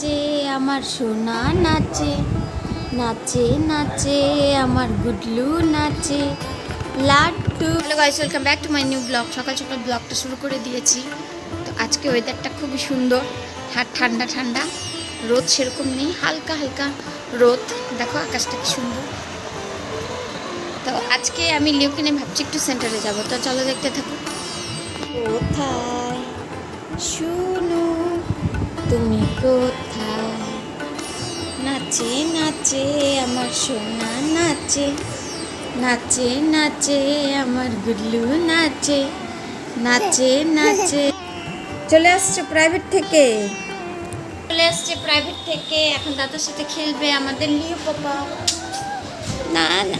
নাচে, আমার সোনা নাচে নাচে নাচে, আমার গুডলু নাচে। Laddu. Hello guys welcome back to my new blog সকাল সকাল ব্লগটা শুরু করে দিয়েছি। তো আজকে ওয়েদারটা খুবই সুন্দর। আর ঠান্ডা ঠান্ডা। রোদ সেরকম নেই, হালকা হালকা রোদ। দেখো আকাশটা কি সুন্দর। তো আজকে আমি লিওকে ভাবছি একটু সেন্টারে যাব। তো চলো দেখতে থাকো। কোথায়? শুনু, তুমি কোথায়? নাচে নাচে আমার সোনা নাচে। নাচে নাচে আমার গুল্লু নাচে। নাচে নাচে। চলে আসছে প্রাইভেট থেকে। চলে আসছে প্রাইভেট থেকে। এখন দাদার সাথে খেলবে আমাদের লিও পাপা। না না।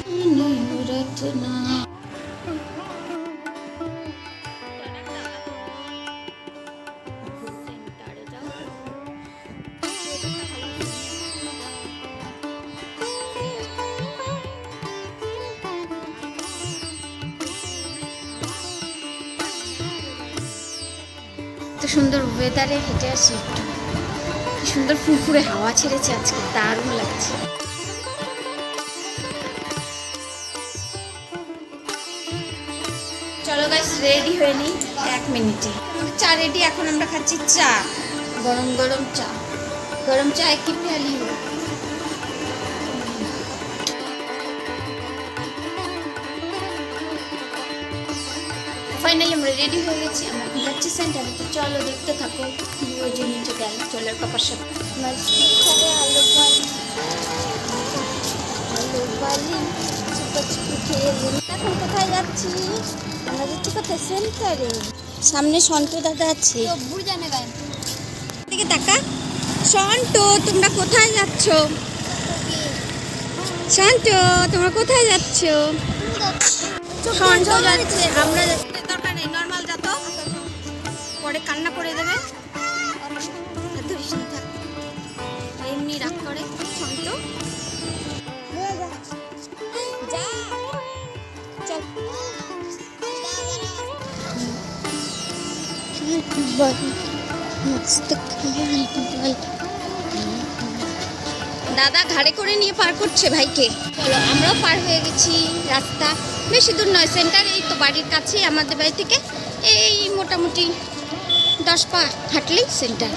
ওয়েদারে হেঁটে আসি একটু। কি সুন্দর ফুরফুরে হাওয়া ছেড়েছে আজকে, দারুণ লাগছে। চলো গাইস রেডি হয়ে নিই এক মিনিটে চা রেডি এখন আমরা খাচ্ছি চা, গরম গরম চা। গরম চায় কি প্যালি হো ফাইনালি আমরা রেডি হয়ে গেছি, আমরা যাচ্ছি সেন্টারে তো চলো দেখতে থাকো। ওই যে নিচে গেল চলের পাপার সাথে। আমার আলু বালি আলু বালি চুপা খেয়ে এখন কোথায় যাচ্ছি? আমরা যাচ্ছি কোথায়? সেন্টারে সামনে দাদা আছে। দিকে তাকা। সন্টু তোমরা কোথায় যাচ্ছ? তোমরা কোথায় যাচ্ছ? সন্টু যাচ্ছে। আমরা যাচ্ছি পরে কান্না করে দেবে। এমনি রাগ করে চল। দাদা ঘাড়ে করে নিয়ে পার করছে ভাইকে। চলো, আমরাও পার হয়ে গেছি রাস্তা। বেশি দূর নয়, সেন্টার, এই তো বাড়ির কাছেই আমাদের বাড়ি থেকে। এই মোটামুটি দশ পা হাঁটলেই সেন্টার।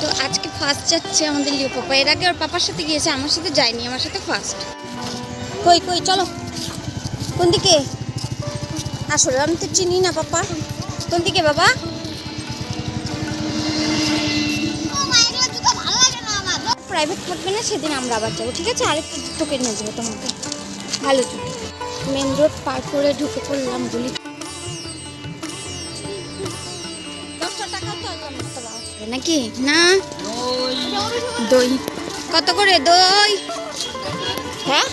তো আজকে ফার্স্ট যাচ্ছে আমাদের লিও পাপা এর আগে ওর পাপার সাথে গিয়েছে, আমার সাথে যায়নি, আমার সাথে ফার্স্ট কই কই, চলো। কোন দিকে? আসলে আমি তো চিনি না পাপা। কোন দিকে বাবা? প্রাইভেট থাকবে না, সেদিন আমরা আবার যাব, ঠিক আছে? আরেকটু জুতো কিনে দেবো তোমাকে। ভালো মেন রোড পার করে ঢুকে পড়লাম বলি। নাকি? না? দই। কত করে? দই? হ্যাঁ?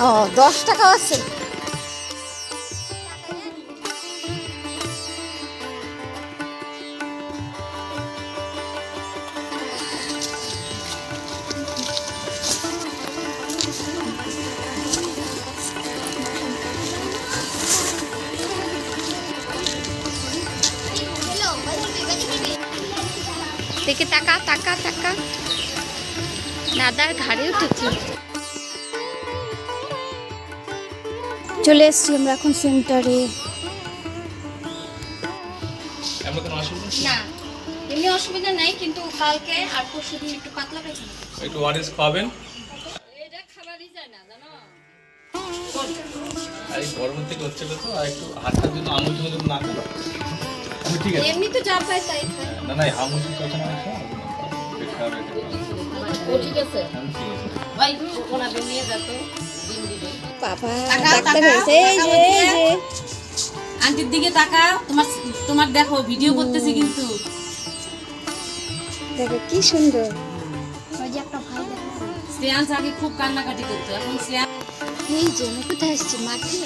ও দশ টাকা আছে। চলে এসছি আমরা এখন সেন্টারে এমন কোনো অসুবিধা? নেই? না এমনি অসুবিধা নেই কিন্তু কালকে আর পরশু দিন একটু পাতলা পায়খানা একটু ওয়ারেস খাবেন আর এই গরমের থেকে হচ্ছিল তো আর একটু হাতটার জন্য আঙুল টুঙুল না দিল আমি ঠিক আছে। এমনি তো যা পায় তাই না না আঙুল চলছে না একটা পেট খারাপ গেছে। ও ঠিক আছে। আমি ঠিক আছে। ভাই ওনাকে নিয়ে যেত ডিম দিবে বাবা টাকা, ডাক্তার হয়েছে এই যে এই যে। আন্টির দিকে তাকাও তোমার তোমার দেখো ভিডিও করতেছি কিন্তু। দেখো কি সুন্দর। ওই যে একটা ভাই দেখো। শ্রেয়াংশ আগে খুব কান্নাকাটি করতো এখন শ্রেয়াং এই যে আমি কোথায় আসছি? মাঠে?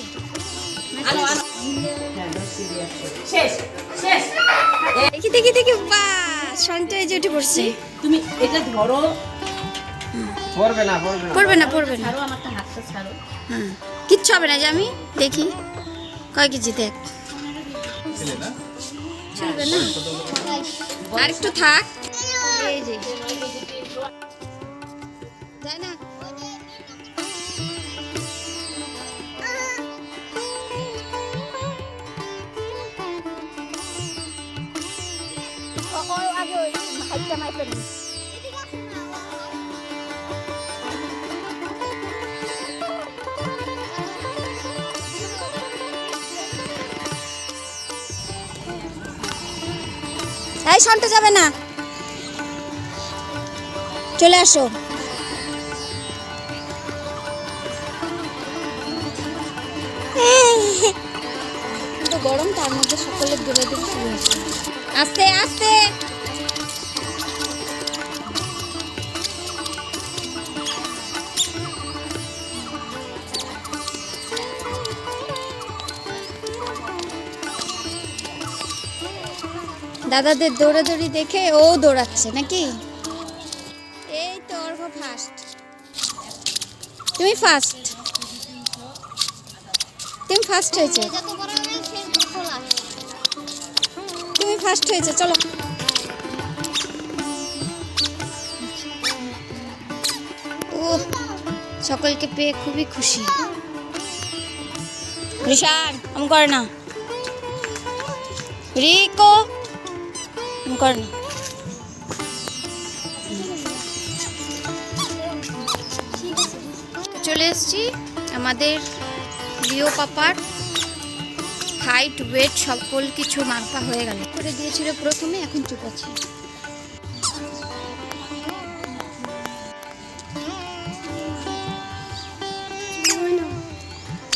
আলো আলো শেষ শেষ। দেখি দেখি দেখি বা সন্ত এই যে উঠে পড়ছে। তুমি এটা ধরো। পড়বে না পড়বে না। পড়বে না পড়বে না। আমারটা হাতটা ছাড়ো। হ্যাঁ। কিচ্ছু হবে না যে আমি দেখি। কয় কেজি দেখ? চলবে না? আর একটু থাক। এই যে। না। এই শান্তে যাবে না। চলে আসো। গরম তার মধ্যে সকলের দূরে দূরে আস্তে আস্তে। দাদাদের দৌড়াদৌড়ি দেখে ও দৌড়াচ্ছে নাকি? এই তো অর্ঘ ফার্স্ট তুমি ফার্স্ট তুমি ফার্স্ট হয়েছে। তুমি ফার্স্ট হয়েছে, চলো। ও সকলকে পেয়ে খুবই খুশি। রিশান আম করে না। রিকো আম করে না চলে এসেছি আমাদের লিও পাপার হাইট ওয়েট সকল কিছু মাপা হয়ে গেল। করে দিয়েছিল প্রথমে এখন চুপ আছে।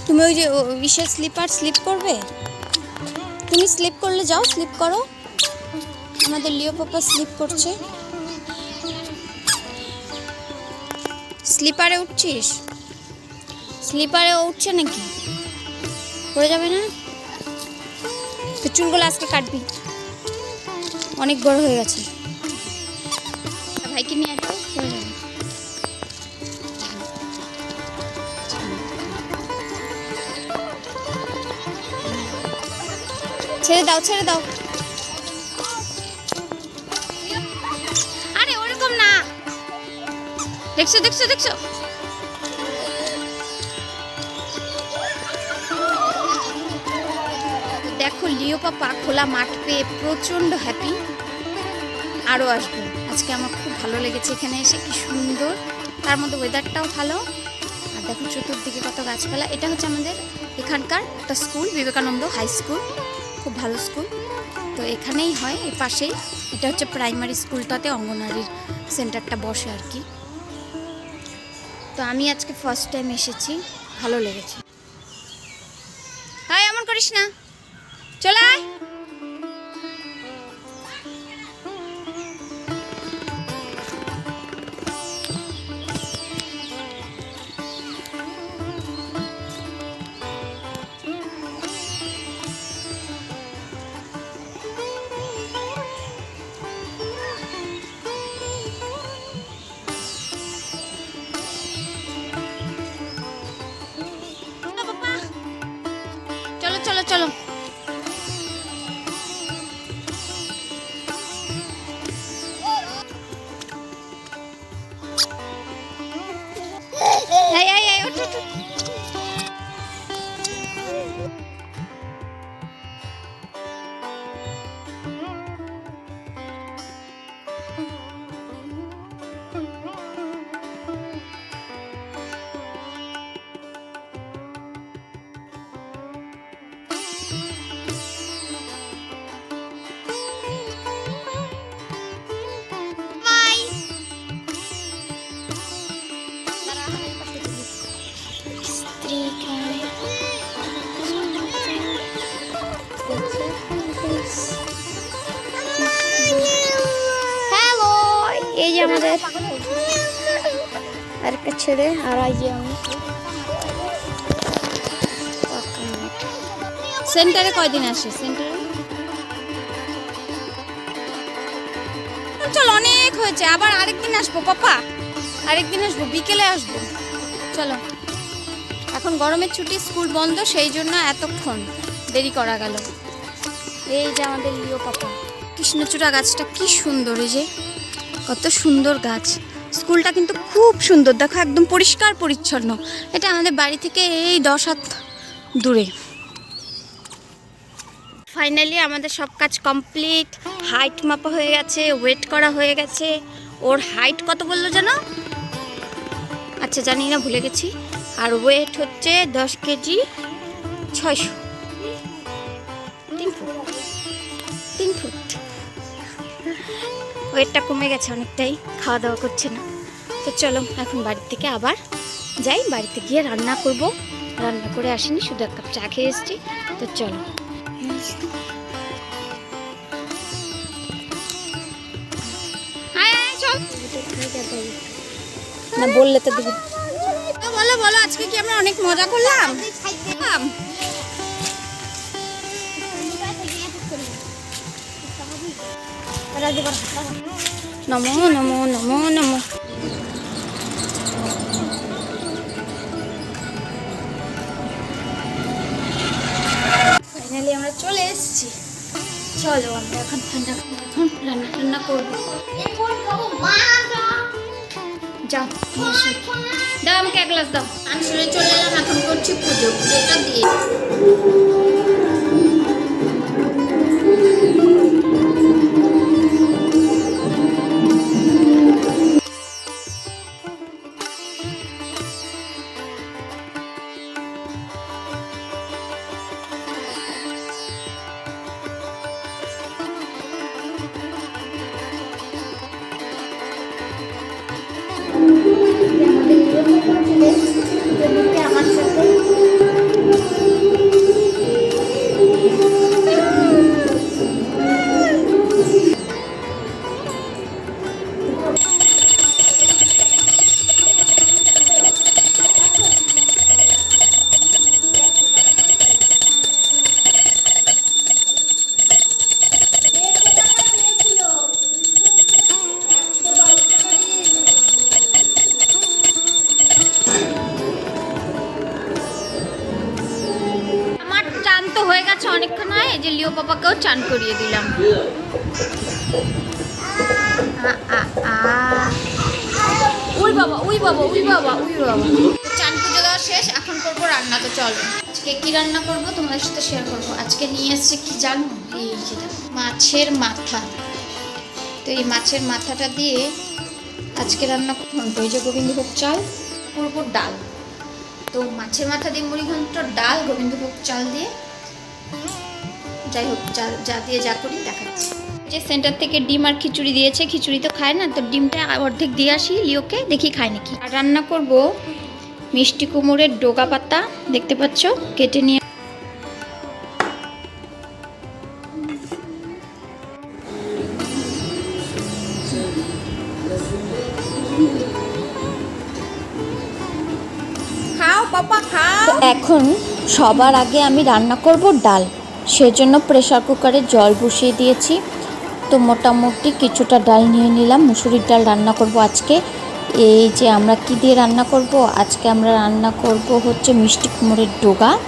তুমি ওই যে ইসের স্লিপার স্লিপ করবে? তুমি স্লিপ করলে যাও স্লিপ করো। আমাদের লিও পাপা স্লিপ করছে। স্লিপারে উঠছিস? স্লিপারে উঠছে নাকি? পড়ে যাবে না? তো চুলগুলো আজকে কাটবি। অনেক বড় হয়ে গেছে। ভাইকে নিয়ে আসো পড়ে যাবে। ছেড়ে দাও ছেড়ে দাও। দেখছ দেখছ দেখছ। দেখো, লিও পাপা খোলা মাঠ পেয়ে প্রচণ্ড হ্যাপি আরও আসব। আজকে আমার খুব ভালো লেগেছে এখানে এসে, কি সুন্দর। তার মধ্যে ওয়েদারটাও ভালো। আর দেখো, চতুর্দিকে কত গাছপালা। এটা হচ্ছে আমাদের এখানকার একটা স্কুল বিবেকানন্দ হাই স্কুল খুব ভালো স্কুল তো এখানেই হয় এই পাশেই এটা হচ্ছে প্রাইমারি স্কুলটাতে অঙ্গনারীর সেন্টারটা বসে আর কি। তো আমি আজকে ফার্স্ট টাইম এসেছি। ভালো লেগেছে। হাই এমন করিস না। চলে আয়। চলো আরেকটা ছেড়ে, আর সেন্টারে কয়দিন আসে সেন্টারে? চল, অনেক হয়েছে। আবার আরেকদিন আসব, পাপা। আরেকদিন আসব, বিকেলে আসব। চলো। এখন গরমের ছুটি, স্কুল বন্ধ, সেই জন্য এতক্ষণ দেরি করা গেল। এই যে আমাদের লিও পাপা। কৃষ্ণচূড়া গাছটা কি সুন্দর, এই যে। কত সুন্দর গাছ। স্কুলটা কিন্তু খুব সুন্দর, দেখো একদম পরিষ্কার পরিচ্ছন্ন। এটা আমাদের বাড়ি থেকে এই দশ হাত দূরে। ফাইনালি আমাদের সব কাজ কমপ্লিট হাইট মাপা হয়ে গেছে ওয়েট করা হয়ে গেছে। ওর হাইট কত বলল যেন আচ্ছা জানি না, ভুলে গেছি। আর ওয়েট হচ্ছে দশ কেজি ছয়শো। ওয়েটটা কমে গেছে অনেকটাই খাওয়া দাওয়া করছে না। তো চলো এখন বাড়ি থেকে আবার যাই বাড়িতে গিয়ে রান্না করব। রান্না করে আসিনি শুধু এক কাপ চা খেয়ে এসেছি। তো চলো। আয়, আয়, চল। না বললে তো বলো বলো আজকে কি আমরা অনেক মজা করলাম? নমো নমো নমো নমো। ফাইনালি আমরা চলে এসেছি। চলো আমরা এখন ঠান্ডা, এখন রান্না টান্না করব। যাও দাও আমাকে এক গ্লাস দাও। আমি চলে এলাম, এখন করছি পুজো। পুজোটা দিয়ে হয়ে গেছে অনেকক্ষণ হয় যে লিও পাপাকেও চান করিয়ে দিলাম। উই বাবা উই বাবা উই বাবা উই বাবা। চান পুজো দেওয়া শেষ, এখন করব রান্না, তো চলো। আজকে কি রান্না করব? তোমাদের সাথে শেয়ার করব। আজকে নিয়ে এসেছি কি জানো? এই মাছের মাথা। তো এই মাছের মাথাটা দিয়ে আজকে রান্না করব। ওই যে গোবিন্দভোগ চাল করব ডাল। তো মাছের মাথা দিয়ে মুড়ি ঘন্ট ডাল, গোবিন্দভোগ চাল দিয়ে যাই হোক যা যা দিয়ে যা করি দেখাচ্ছি। যে সেন্টার থেকে ডিম আর খিচুড়ি দিয়েছে খিচুড়ি তো খায় না তো ডিমটা অর্ধেক দিয়ে আসি লিওকে দেখি খায় নাকি। আর রান্না করব মিষ্টি কুমড়ের ডোগা পাতা দেখতে পাচ্ছ কেটে নিয়ে। এখন সবার আগে আমি রান্না করব ডাল। সেজন্য প্রেশার কুকারে জল বসিয়ে দিয়েছি। তো মোটামুটি কিছুটা ডাল নিয়ে নিলাম। মুসুরির ডাল রান্না করব আজকে। এই যে আমরা কি দিয়ে রান্না করব? আজকে আমরা রান্না করব হচ্ছে মিষ্টি কুমড়ের ডোগা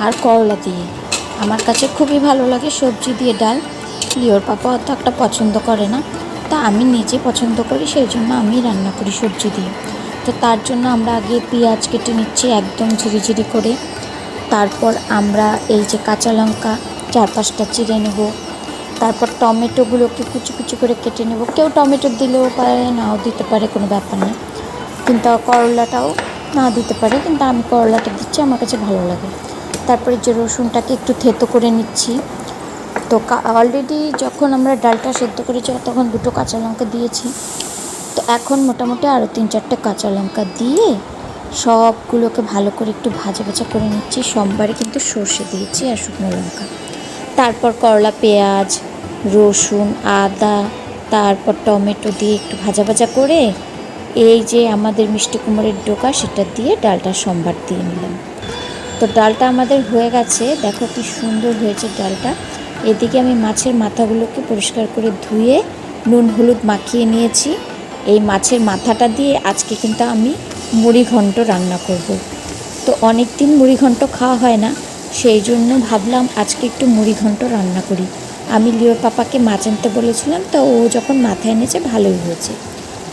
আর করলা দিয়ে। আমার কাছে খুবই ভালো লাগে সবজি দিয়ে ডাল। লিওর পাপা অত একটা পছন্দ করে না। তা আমি নিজে পছন্দ করি, সেই জন্য আমি রান্না করি সবজি দিয়ে। তো তার জন্য আমরা আগে পেঁয়াজ কেটে নিচ্ছি একদম ঝিরিঝিরি করে। তারপর আমরা এই যে কাঁচা লঙ্কা চার পাঁচটা চিড়ে নেব। তারপর টমেটোগুলোকে কুচি কুচি করে কেটে নেব। কেউ টমেটো দিলেও পারে, নাও দিতে পারে, কোনো ব্যাপার না। কিন্তু করলাটাও না দিতে পারে, কিন্তু আমি করলাটা দিচ্ছি, আমার কাছে ভালো লাগে। তারপরে যে রসুনটাকে একটু থেতো করে নিচ্ছি। তো অলরেডি যখন আমরা ডালটা সেদ্ধ করেছি, তখন দুটো কাঁচা লঙ্কা দিয়েছি। তো এখন মোটামুটি আরও তিন চারটে কাঁচা লঙ্কা দিয়ে সবগুলোকে ভালো করে একটু ভাজা ভাজা করে নিচ্ছি। সোমবারে কিন্তু সর্ষে দিয়েছি আর শুকনো লঙ্কা। তারপর করলা, পেঁয়াজ, রসুন, আদা, তারপর টমেটো দিয়ে একটু ভাজা ভাজা করে এই যে আমাদের মিষ্টি কুমড়ের ডোকা, সেটা দিয়ে ডালটা সোমবার দিয়ে নিলাম। তো ডালটা আমাদের হয়ে গেছে। দেখো কি সুন্দর হয়েছে ডালটা। এদিকে আমি মাছের মাথাগুলোকে পরিষ্কার করে ধুয়ে নুন, হলুদ মাখিয়ে নিয়েছি। এই মাছের মাথাটা দিয়ে আজকে কিন্তু আমি মুড়ি ঘন্ট রান্না করব। তো অনেক দিন মুড়ি ঘন্ট খাওয়া হয় না, সেই জন্য ভাবলাম আজকে একটু মুড়ি ঘন্ট রান্না করি। আমি লিওর পাপাকে মাছ আনতে বলেছিলাম, তো ও যখন মাথায় এনেছে ভালোই হয়েছে।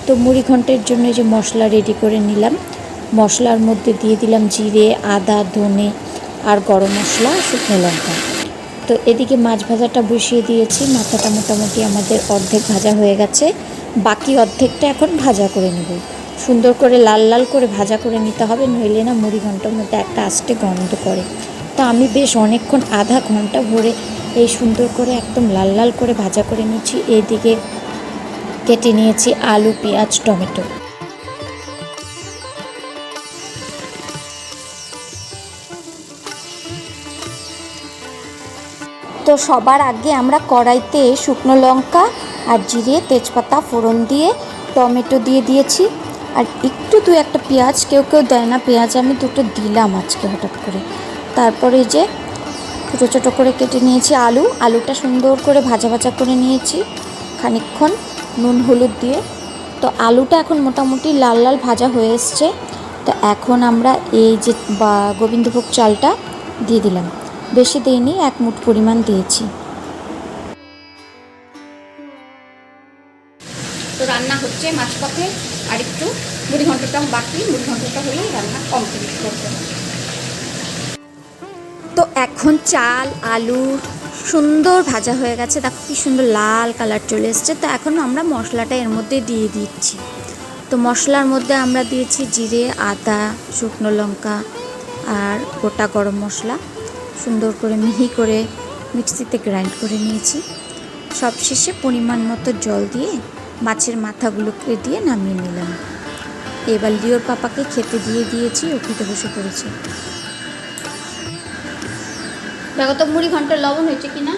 তো মুড়ি ঘন্টের জন্য যে মশলা রেডি করে নিলাম। মশলার মধ্যে দিয়ে দিলাম জিরে, আদা, ধনে আর গরম মশলা শুকনো লঙ্কা। তো এদিকে মাছ ভাজাটা বসিয়ে দিয়েছি, মাথাটা মোটামুটি আমাদের অর্ধেক ভাজা হয়ে গেছে। বাকি অর্ধেকটা এখন ভাজা করে নেব। সুন্দর করে লাল লাল করে ভাজা করে নিতে হবে, নইলে না মুড়ি ঘণ্টার মধ্যে একটা আস্তে গন্ধ করে। তো আমি বেশ অনেকক্ষণ আধা ঘণ্টা ভরে এই সুন্দর করে একদম লাল লাল করে ভাজা করে নিচ্ছি এদিকে কেটে নিয়েছি আলু, পেঁয়াজ, টমেটো। তো সবার আগে আমরা কড়াইতে শুকনো লঙ্কা আর জিরে, তেজপাতা ফোড়ন দিয়ে টমেটো দিয়ে দিয়েছি। আর একটু দু একটা পেঁয়াজ, কেউ কেউ দেয় না পেঁয়াজ, আমি দুটো দিলাম আজকে হঠাৎ করে। তারপরে যে ছোটো ছোটো করে কেটে নিয়েছি আলু, আলুটা সুন্দর করে ভাজা ভাজা করে নিয়েছি, খানিকক্ষণ নুন, হলুদ দিয়ে। তো আলুটা এখন মোটামুটি লাল লাল ভাজা হয়ে এসছে। তো এখন আমরা এই যে বা গোবিন্দভোগ চালটা দিয়ে দিলাম। বেশি দিইনি, এক মুঠ পরিমাণ দিয়েছি। তো রান্না হচ্ছে মাঝপথে আর একটু মুড়ি ঘন্টাটাও বাকি, মুড়ি ঘন্টাটা হলেই রান্না কমপ্লিট করতে। তো এখন চাল, আলু সুন্দর ভাজা হয়ে গেছে। দেখো কি সুন্দর লাল কালার চলে এসছে। তো এখন আমরা মশলাটা এর মধ্যে দিয়ে দিচ্ছি। তো মশলার মধ্যে আমরা দিয়েছি জিরে, আদা, শুকনো লঙ্কা আর গোটা গরম মশলা। সুন্দর করে মিহি করে মিক্সিতে গ্রাইন্ড করে নিয়েছি। সবশেষে পরিমাণ মতো জল দিয়ে মাছের মাথাগুলোকে দিয়ে নামিয়ে নিলাম। এবার লিওর পাপাকে খেতে দিয়ে দিয়েছি, ও খেতে বসে পড়েছে। দেখো তো, মুড়ি ঘণ্টা লবণ হয়েছে কিনা?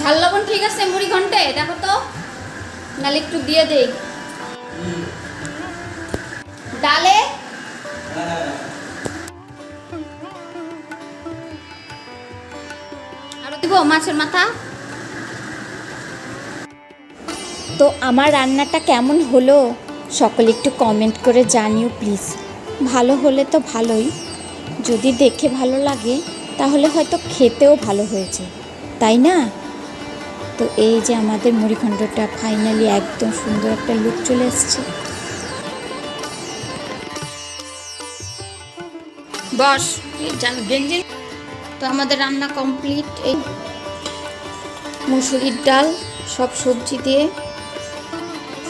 ঝাল লবণ ঠিক আছে মুড়ি ঘন্টে, দেখো তো। নালে একটু দিয়ে দেই। ডালে দিব মাছের মাথা। তো আমার রান্নাটা কেমন হলো? সকলে একটু কমেন্ট করে জানিও প্লিজ ভালো হলে তো ভালোই। যদি দেখে ভালো লাগে তাহলে হয়তো খেতেও ভালো হয়েছে। তাই না? তো এই যে আমাদের মুড়িখণ্ডটা ফাইনালি একদম সুন্দর একটা লুক চলে এসছে। বস জান গেঞ্জি? তো আমাদের রান্না কমপ্লিট। এই মুসুরির ডাল, সব সবজি দিয়ে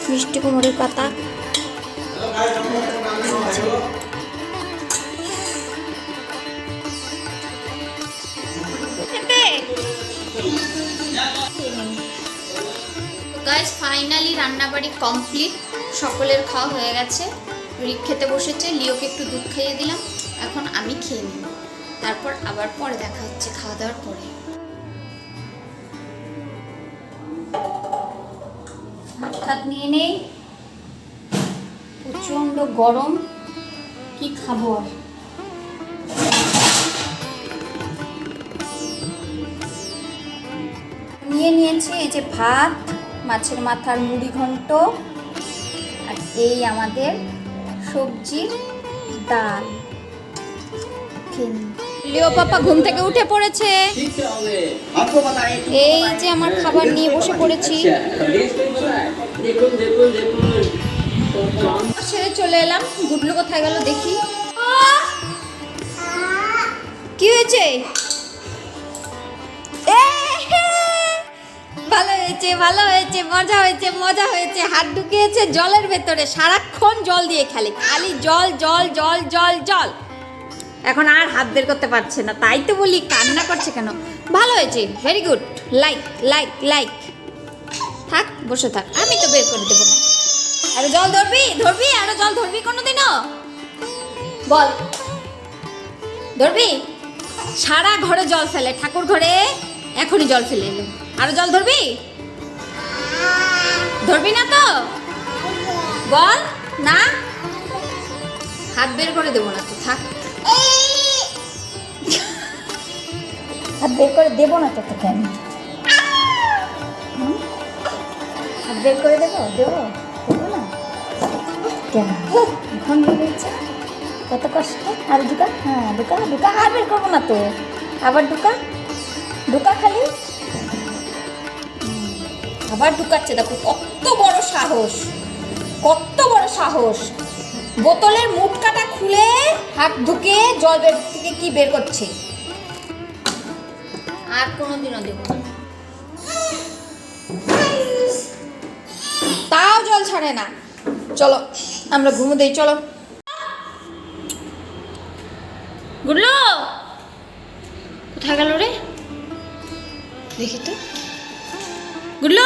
মিষ্টি কুমড়োর পাতা। গাইস ফাইনালি রান্নাবাড়ি কমপ্লিট। সকলের খাওয়া হয়ে গেছে। রিক খেতে বসেছে, লিওকে একটু দুধ খাইয়ে দিলাম। এখন আমি খেয়ে নিব। তারপর আবার পরে দেখা হচ্ছে খাওয়া দাওয়ার পরে টাত নিয়ে নেই। প্রচণ্ড গরম। কি খাব আর? নিয়ে নিয়েছি এই যে ভাত, মাছের মাথার মুড়ি ঘন্ট, আর এই আমাদের সবজির ডাল। খেয়ে। লিও পাপা ঘুম থেকে উঠে পড়েছে। এই যে আমার খাবার নিয়ে বসে পড়েছি। সেরে চলে এলাম, গুডলু কোথায় গেল দেখি। কি হয়েছে? ভালো হয়েছে ভালো হয়েছে, মজা হয়েছে মজা হয়েছে। হাত ঢুকিয়েছে জলের ভেতরে, সারাক্ষণ জল দিয়ে খেলে। খালি জল জল জল জল জল। এখন আর হাত বের করতে পারছে না। তাই তো বলি, কান্না করছে কেন? ভালো হয়েছে very good like like like থাক, বসে থাক, আমি তো বের করে দেবো না। আরও জল ধরবি? ধরবি? আরও জল ধরবি কোনোদিনও? বল। ধরবি? সারা ঘরে জল ফেলে, ঠাকুর ঘরে এখনই জল ফেলে এলো। আরও জল ধরবি? ধরবি না তো? বল, না? হাত বের করে দেবো না তো, থাক। হাত বের করে দেবো না তো তোকে আমি? হাত বের করে দেবো? দেবো? দেবো না? কেন? এখন বেরিয়েছে কত কষ্ট? আর ঢুকা হ্যাঁ ঢুকা ঢুকা আর বের করব না তো। আবার ঢুকা ঢুকা খালি। আবার ঢুকাচ্ছে। দেখো, কত বড় সাহস। কত বড় সাহস। বোতলের মুটকাটা খুলে হাত ঢুকে জল বের থেকে কি বের করছে? আর কোনোদিনও দেবো তাও জল ছাড়ে না। চলো, আমরা ঘুমো দেই, চলো। গুডলো, কোথায় গেল রে? দেখি তো। গুডলো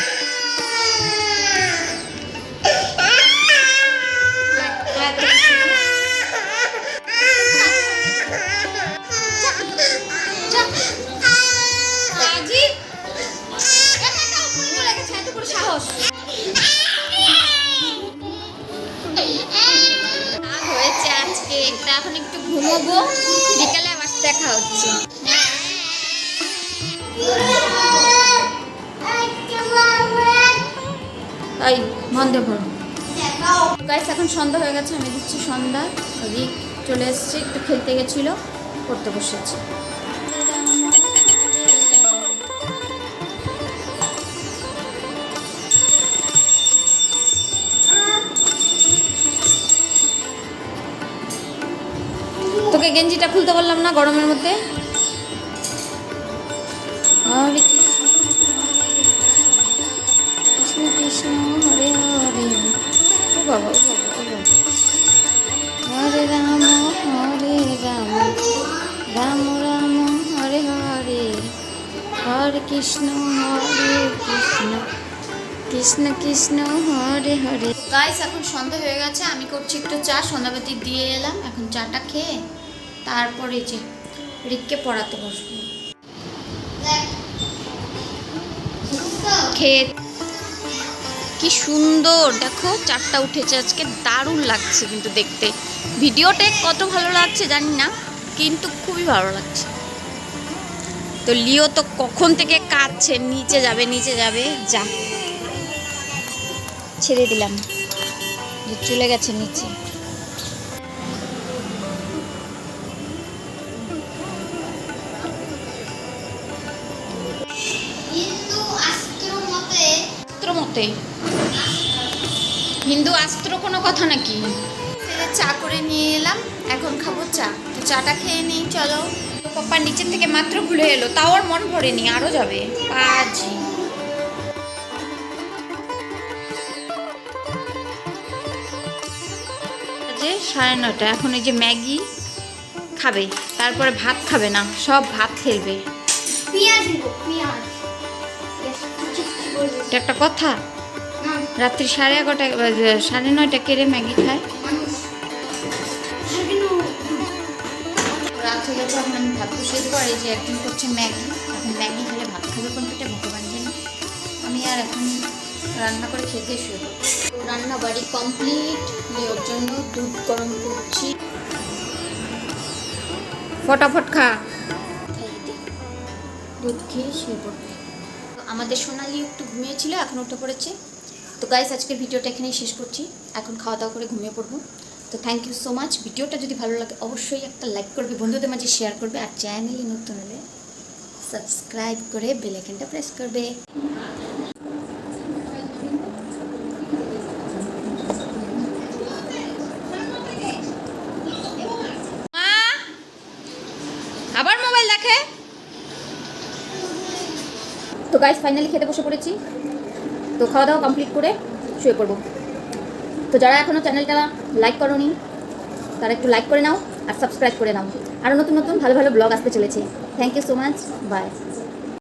হচ্ছে। তাই বন্ধ করো। গাইস এখন সন্ধ্যা হয়ে গেছে আমি দিচ্ছি সন্ধ্যা। রিক চলে এসছে একটু খেলতে গেছিল পড়তে বসেছে। না গরমের মধ্যে? তারপরে যে রিককে পড়াতে বসবো। কি সুন্দর, দেখো চারটা উঠেছে আজকে, দারুণ লাগছে কিন্তু দেখতে। ভিডিওতে কত ভালো লাগছে জানি না, কিন্তু খুবই ভালো লাগছে। তো লিও তো কখন থেকে কাঁদছে, নিচে যাবে নিচে যাবে, যা। ছেড়ে দিলাম। চলে গেছে নিচে। হিন্দু আস্ত্র কোনো কথা নাকি? চা করে নিয়ে এলাম এখন খাব চা। তো চাটা খেয়ে নিই চলো। পাপ্পা নিচের থেকে মাত্র ভুলে এলো তাও আর মন ভরেনি আরও যাবে। পাজি। যে সাড়ে নটা এখন এই যে ম্যাগি খাবে তারপরে ভাত খাবে না সব ভাত ফেলবে। দিব। এটা একটা কথা? রাত্রি সাড়ে এগারোটা সাড়ে নয়টা কেড়ে ম্যাগি খায়। রাত হয়ে গেছে এখন আমি ভাত বসিয়ে দেবো আর এই যে একদিন করছে ম্যাগি এখন ম্যাগি খেলে ভাত খাবে কোন পেটে ভগবান জানি। আমি আর এখন রান্না করে খেতে শুরু রান্না বাড়ি কমপ্লিট ওর জন্য দুধ গরম করছি। ফটাফট খা। দুধ খেয়ে শুয়ে পড়বে। আমাদের সোনালি একটু ঘুমিয়েছিল এখন উঠে পড়েছে। তো গাইস আজকের ভিডিওটা এখানেই শেষ করছি। এখন খাওয়া দাওয়া করে ঘুমিয়ে পড়ব। তো থ্যাংক ইউ সো মাচ ভিডিওটা যদি ভালো লাগে অবশ্যই একটা লাইক করবে বন্ধুদের মাঝে শেয়ার করবে আর চ্যানেলে নতুন হলে সাবস্ক্রাইব করে বেল আইকনটা প্রেস করবে। আবার মোবাইল দেখে? তো গাইস ফাইনালি খেতে বসে পড়েছি। তো খাওয়া দাওয়া কমপ্লিট করে শুয়ে পড়ব। তো যারা এখনও চ্যানেলটা লাইক করনি, তারা একটু লাইক করে নাও আর সাবস্ক্রাইব করে নাও। আরও নতুন নতুন ভালো ভালো ব্লগ আসতে চলেছে। Thank you so much bye